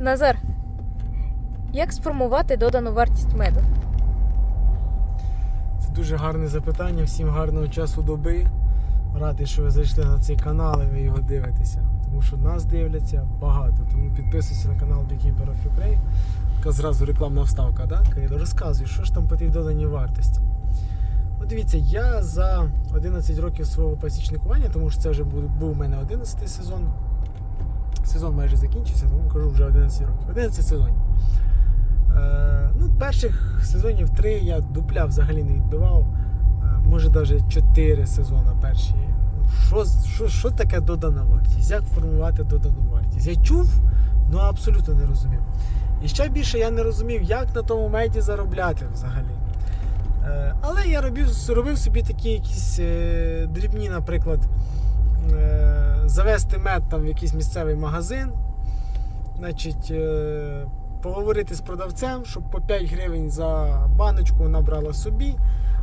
Назар, як сформувати додану вартість меду? Це дуже гарне запитання. Всім гарного часу доби. Радий, що ви зайшли на цей канал і ви його дивитеся. Тому що нас дивляться багато. Тому підписуйся на канал Beekeeper of Ukraine. Така зразу рекламна вставка, да? Кайдо, розказуй, що ж там по тій доданій вартості. Ну, дивіться, я за 11 років свого пасічникування, тому що це вже був у мене 11 сезон. Сезон майже закінчився, тому кажу вже 11 років. 11 сезонів. Е, ну, перших сезонів 3 я дупля взагалі не відбивав. Е, може навіть 4 сезони перші. Ну, Що, що, що таке додана вартість? Як формувати додану вартість? Я чув, але абсолютно не розумів. І ще більше я не розумів, як на тому меді заробляти взагалі. Е, але я робив, робив собі такі якісь е, дрібні, наприклад, завести мед там в якийсь місцевий магазин. Значить, е, поговорити з продавцем, щоб по 5 гривень за баночку вона брала собі,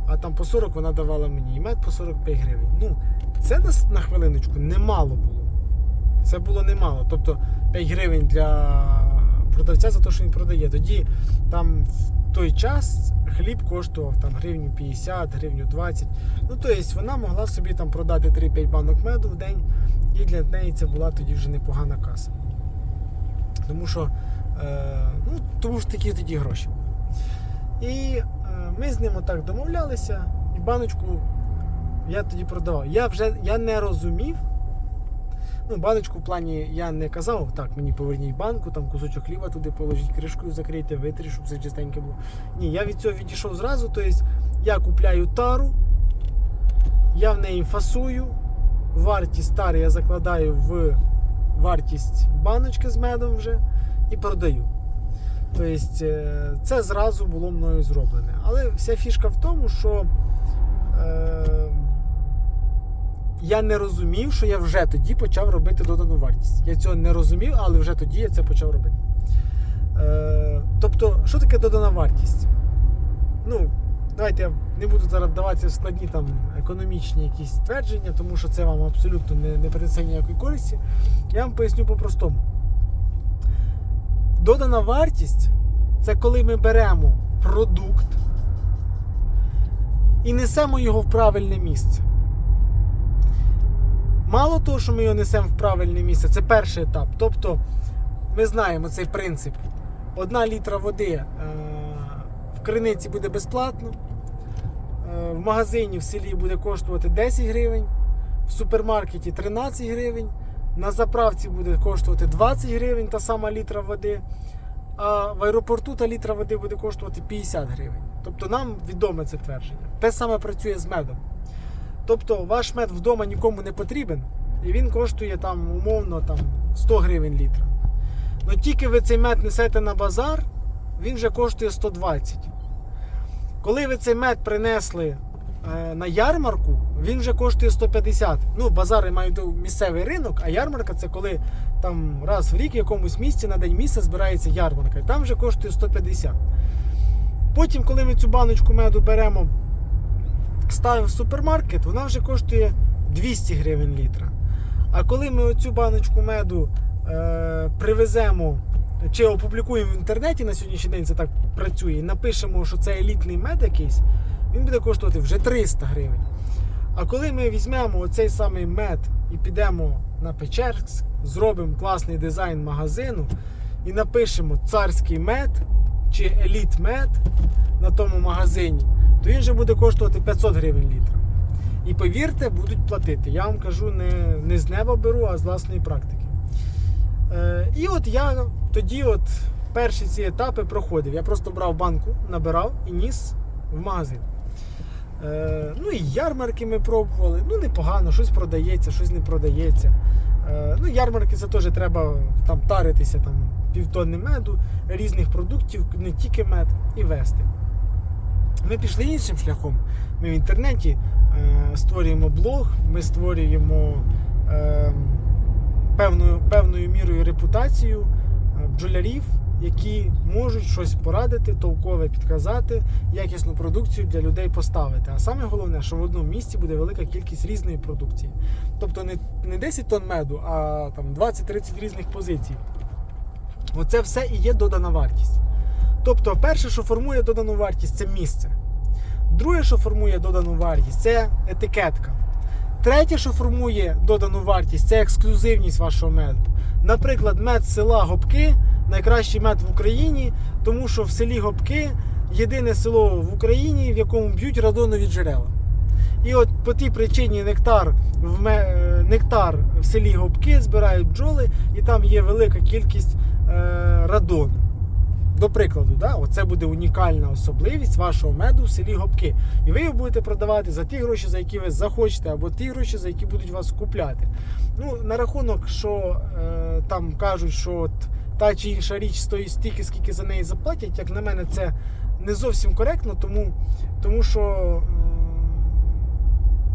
а там по 40 вона давала мені. І мед по 45 гривень. Ну, це на, хвилиночку немало було. Це було немало. Тобто 5 гривень для продавця за те, що він продає. Тоді там той час хліб коштував там гривню 50, гривню 20. Ну, тобто вона могла собі там продати 3-5 банок меду в день, і для неї це була тоді вже непогана каса. Тому що, е, ну, тому що такі тоді гроші були. І е, ми з ним отак домовлялися, і баночку я тоді продавав. Я вже я не розумів. Ну, баночку в плані я не казав, так, мені поверніть банку, там кусочок хліба туди положіть, кришкою закрийте, витрі, щоб все чистеньке було. Ні, я від цього відійшов зразу. Тобто я купляю тару, я в неї фасую, вартість тари я закладаю в вартість баночки з медом вже і продаю. Тобто це зразу було мною зроблене. Але вся фішка в тому, що е, я не розумів, що я вже тоді почав робити додану вартість. Я цього не розумів, але вже тоді я це почав робити. Е, тобто, що таке додана вартість? Ну, давайте я не буду зараз вдаватися складні там економічні якісь твердження, тому що це вам абсолютно не, не принесе ніякої користі. Я вам поясню по-простому. Додана вартість це коли ми беремо продукт і несемо його в правильне місце. Мало того, що ми його несемо в правильне місце, це перший етап. Тобто ми знаємо цей принцип. Одна літра води е, в криниці буде безплатно, е, в магазині в селі буде коштувати 10 гривень, в супермаркеті 13 гривень, на заправці буде коштувати 20 гривень та сама літра води, а в аеропорту та літра води буде коштувати 50 гривень. Тобто нам відоме це твердження. Те саме працює з медом. Тобто ваш мед вдома нікому не потрібен, і він коштує там умовно там, 100 гривень літр. Ну тільки ви цей мед несете на базар, він вже коштує 120. Коли ви цей мед принесли е, на ярмарку, він вже коштує 150. Ну, базари мають місцевий ринок, а ярмарка це коли там раз в рік в якомусь місці на день місця збирається ярмарка. І там вже коштує 150. Потім, коли ми цю баночку меду беремо, ставимо в супермаркет, вона вже коштує 200 гривень літра. А коли ми оцю баночку меду е, привеземо чи опублікуємо в інтернеті на сьогоднішній день, це так працює, і напишемо, що це елітний мед якийсь, він буде коштувати вже 300 гривень. А коли ми візьмемо оцей самий мед і підемо на Печерськ, зробимо класний дизайн магазину і напишемо царський мед чи еліт мед на тому магазині, він вже буде коштувати 500 гривень літр. І повірте, будуть платити. Я вам кажу, не, не з неба беру, а з власної практики. Е, і от я тоді, от перші ці етапи проходив. Я просто брав банку, набирав і ніс в магазин. Е, ну і ярмарки ми пробували. Ну, непогано, щось продається, щось не продається. Е, ну, ярмарки це теж треба там таритися там, півтонни меду, різних продуктів, не тільки мед, і вести. Ми пішли іншим шляхом. Ми в інтернеті е, створюємо блог, ми створюємо е, певною, певною мірою репутацію е, бджолярів, які можуть щось порадити, толкове підказати, якісну продукцію для людей поставити. А саме головне, що в одному місці буде велика кількість різної продукції. Тобто не, не 10 тонн меду, а там 20-30 різних позицій. Оце все і є додана вартість. Тобто, перше, що формує додану вартість, це місце. Друге, що формує додану вартість, це етикетка. Третє, що формує додану вартість, це ексклюзивність вашого меду. Наприклад, мед села Гобки найкращий мед в Україні, тому що в селі Гобки єдине село в Україні, в якому б'ють радонові джерела. І от по тій причині нектар в е, нектар в селі Гобки збирають бджоли, і там є велика кількість е, радону. До прикладу, да, оце буде унікальна особливість вашого меду в селі Гобки. І ви його будете продавати за ті гроші, за які ви захочете, або ті гроші, за які будуть вас купляти. Ну, на рахунок, що е, там кажуть, що от та чи інша річ стоїть стільки, скільки за неї заплатять, як на мене, це не зовсім коректно, тому, тому що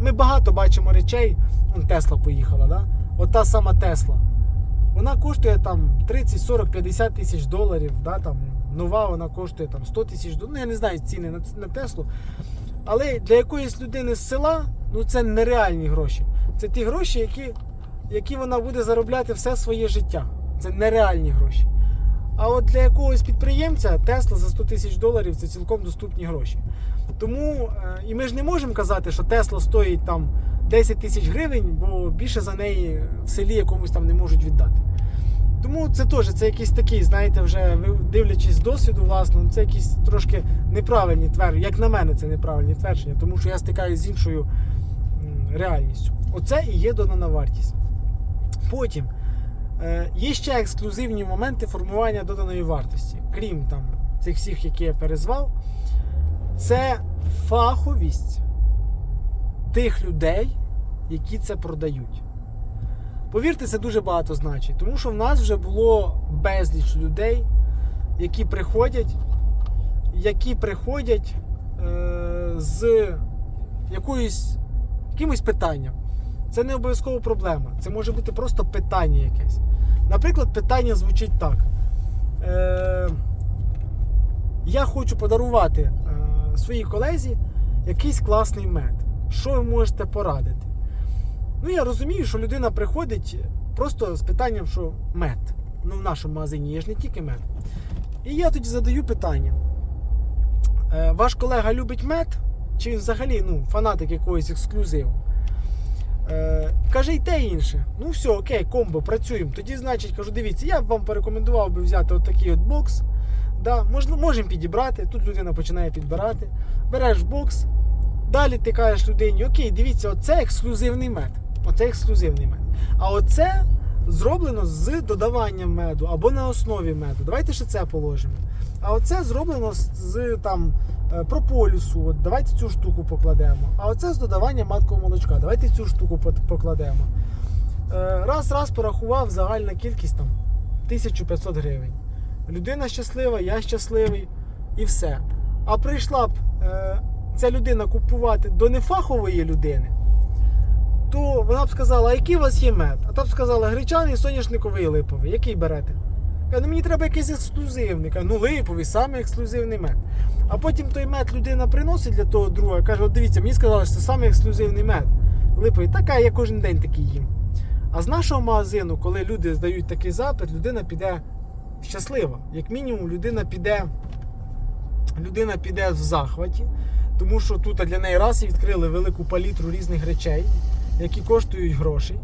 ми багато бачимо речей. Вон Тесла поїхала, да? От та сама Тесла. Вона коштує там 30, 40, 50 тисяч доларів. Да, там, нова вона коштує там 100 тисяч доларів. Ну, я не знаю ціни на, на Теслу. Але для якоїсь людини з села ну, це нереальні гроші. Це ті гроші, які, які вона буде заробляти все своє життя. Це нереальні гроші. А от для якогось підприємця Тесла за 100 тисяч доларів це цілком доступні гроші. Тому е, і ми ж не можемо казати, що Тесла стоїть там 10 тисяч гривень, бо більше за неї в селі якомусь там не можуть віддати. Тому це теж це якийсь такий, знаєте, вже дивлячись з досвіду власного, це якісь трошки неправильні твердження. Як на мене, це неправильні твердження, тому що я стикаюся з іншою реальністю. Оце і є додана вартість. Потім е, є ще ексклюзивні моменти формування доданої вартості, крім там цих всіх, які я перезвав. Це фаховість тих людей, які це продають. Повірте, це дуже багато значить, тому що в нас вже було безліч людей, які приходять, які приходять е, з якоюсь, якимось питанням. Це не обов'язково проблема. Це може бути просто питання якесь. Наприклад, питання звучить так. Е, я хочу подарувати е, своїй колезі якийсь класний мед. Що ви можете порадити? Ну, я розумію, що людина приходить просто з питанням, що мед. Ну, в нашому магазині є ж не тільки мед. І я тоді задаю питання: е, ваш колега любить мед? Чи він взагалі ну, фанатик якогось ексклюзиву? Е, каже, і те інше. Ну все, окей, комбо, працюємо. Тоді, значить, кажу, дивіться, я б вам порекомендував би взяти отакий от бокс. Да, можемо підібрати. Тут людина починає підбирати. Береш бокс, далі ти кажеш людині, окей, дивіться, оце ексклюзивний мед. Оце ексклюзивний мед. А оце зроблено з додаванням меду або на основі меду. Давайте ще це положимо. А оце зроблено з, там е, прополісу. От давайте цю штуку покладемо. А оце з додаванням маткового молочка. Давайте цю штуку покладемо. Е, Раз, раз порахував загальна кількість там 1500 гривень. Людина щаслива, я щасливий і все. А прийшла б е, ця людина купувати до нефахової людини, то вона б сказала, а який у вас є мед? А та б сказала, гречаний, соняшниковий липовий. Який берете? Каже, ну мені треба якийсь ексклюзивний. Каже, ну липовий, саме ексклюзивний мед. А потім той мед людина приносить для того друга, каже, от дивіться, мені сказали, що це саме ексклюзивний мед. Липовий, така, я кожен день такий їм. А з нашого магазину, коли люди здають такий запит, людина піде щаслива. Як мінімум, людина піде, людина піде в захваті, тому що тут для неї раз і відкрили велику палітру різних речей, які коштують грошей,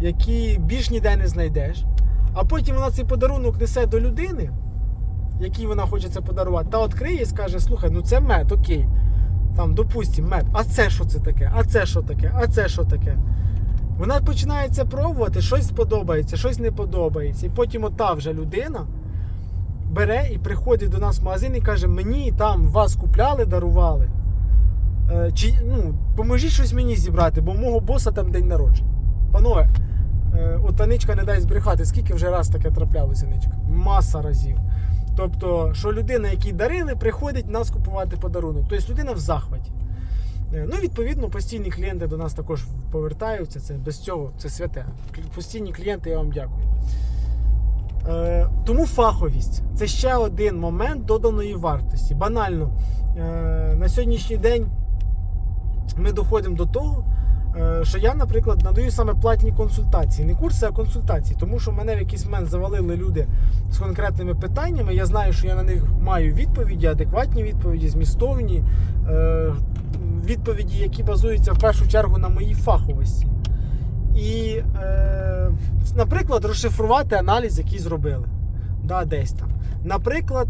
які більш ніде не знайдеш. А потім вона цей подарунок несе до людини, якій вона хоче це подарувати, та відкриє і скаже: слухай, ну це мед, окей. Там, допустимо, мед, а це що це таке? А це що таке? А це що таке? Вона починає це пробувати, щось сподобається, щось не подобається. І потім ота вже людина бере і приходить до нас в магазин і каже: мені там вас купляли, дарували. Е, чи, ну, поможіть щось мені зібрати, бо мого боса там день народження. Панове, е, от Аничка не дасть збрехати, скільки вже раз таке траплялося, Аничка? Маса разів. Тобто, що людина, якій дарили, приходить нас купувати подарунок. Тобто людина в захваті. Е, Ну, відповідно, постійні клієнти до нас також повертаються. Це без цього це святе. Постійні клієнти, я вам дякую. Е, тому фаховість це ще один момент доданої вартості. Банально, е, на сьогоднішній день ми доходимо до того, е, що я, наприклад, надаю саме платні консультації. Не курси, а консультації. Тому що мене в якийсь момент завалили люди з конкретними питаннями. Я знаю, що я на них маю відповіді, адекватні відповіді, змістовні, е, відповіді, які базуються в першу чергу на моїй фаховості. І, е, наприклад, розшифрувати аналіз, який зробили. Да, десь там. Наприклад,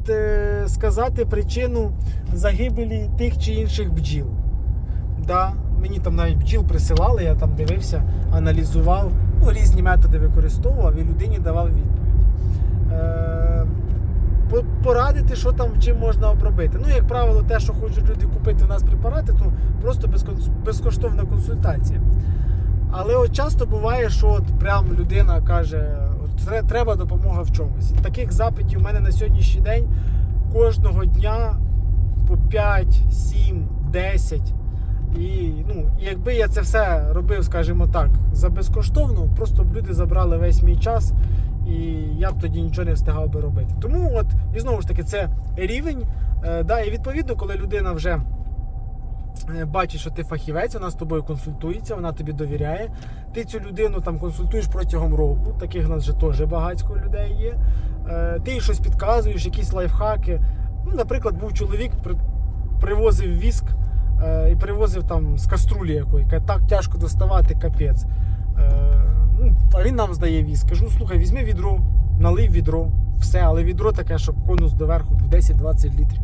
сказати причину загибелі тих чи інших бджіл. Да, мені там навіть бджіл присилали, я там дивився, аналізував, ну, різні методи використовував і людині давав відповідь. Е, порадити, що там чим можна обробити. Ну, як правило, те, що хочуть люди купити у нас препарати, то просто безкоштовна консультація. Але от часто буває, що от прям людина каже, от треба допомога в чомусь. Таких запитів у мене на сьогоднішній день кожного дня по 5, 7, 10. І ну, якби я це все робив, скажімо так, за безкоштовно, просто б люди забрали весь мій час, і я б тоді нічого не встигав би робити. Тому от, і знову ж таки, це рівень. Е, да, і відповідно, коли людина вже е, бачить, що ти фахівець, вона з тобою консультується, вона тобі довіряє. Ти цю людину там консультуєш протягом року. Таких в нас вже теж багатько людей є. Е, Ти їй щось підказуєш, якісь лайфхаки. Ну, наприклад, був чоловік, при- привозив віск е, і привозив там з каструлі якої, так тяжко доставати, капець. Е, ну, а він нам здає віск. Кажу, слухай, візьми відро, налий відро, все, але відро таке, щоб конус доверху був 10-20 літрів.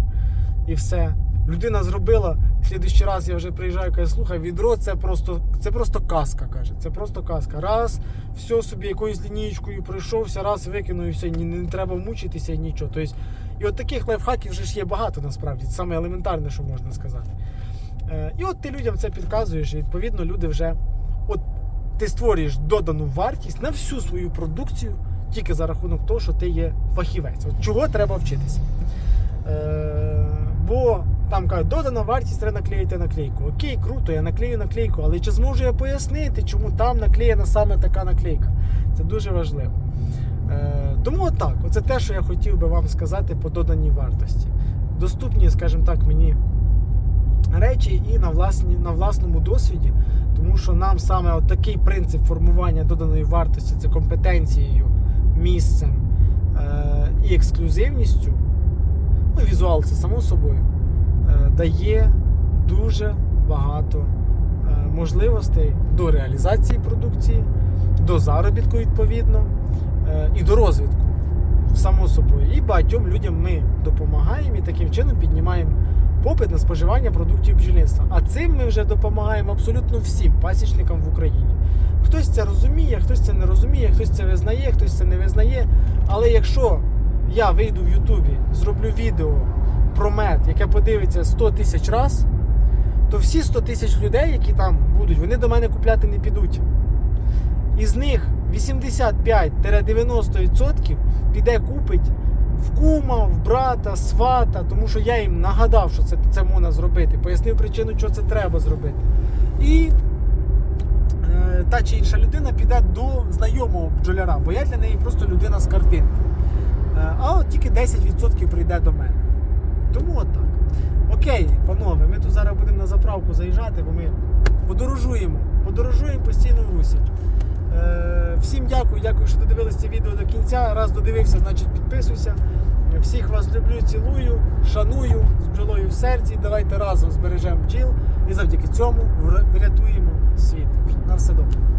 І все. Людина зробила. В слідуючий раз я вже приїжджаю, каже, слухай, відро це просто, це просто казка. каже. Це просто казка. Раз, все собі якоюсь лінієчкою пройшовся, раз викинув і все, ні, не треба мучитися і нічого. Тобто, і от таких лайфхаків вже ж є багато насправді. Це саме елементарне, що можна сказати. Е, І от ти людям це підказуєш, і відповідно люди вже. От ти створюєш додану вартість на всю свою продукцію тільки за рахунок того, що ти є фахівець. От чого треба вчитися. Е, бо там кажуть, додана вартість треба наклеїти наклейку. Окей, круто, я наклею наклейку, але чи зможу я пояснити, чому там наклеєна саме така наклейка? Це дуже важливо. Е, тому отак, оце те, що я хотів би вам сказати по доданій вартості. Доступні, скажімо так, мені речі і на, власні, на власному досвіді, тому що нам саме от такий принцип формування доданої вартості це компетенцією, місцем е, і ексклюзивністю. Ну, візуал це само собою, е, дає дуже багато е, можливостей до реалізації продукції, до заробітку відповідно е, і до розвитку. Само собою. І багатьом людям ми допомагаємо і таким чином піднімаємо попит на споживання продуктів бджільництва. А цим ми вже допомагаємо абсолютно всім пасічникам в Україні. Хтось це розуміє, хтось це не розуміє, хтось це визнає, хтось це не визнає. Але якщо я вийду в Ютубі, зроблю відео про мед, яке подивиться 100 тисяч раз, то всі 100 тисяч людей, які там будуть, вони до мене купляти не підуть. Із них 85-90% піде купить в кума, в брата, свата, тому що я їм нагадав, що це, це можна зробити, пояснив причину, що це треба зробити. І е, та чи інша людина піде до знайомого бджоляра, бо я для неї просто людина з картинки. Е, а от тільки 10% прийде до мене. Тому от так. Окей, панове, ми тут зараз будемо на заправку заїжджати, бо ми подорожуємо. Подорожуємо постійно в русі. Е, всім дякую, дякую, що додивилися це відео до кінця. Раз додивився, значить підписуйся. Всіх вас люблю, цілую, шаную з бджолою в серці. Давайте разом збережемо бджіл і завдяки цьому врятуємо світ. На все добре.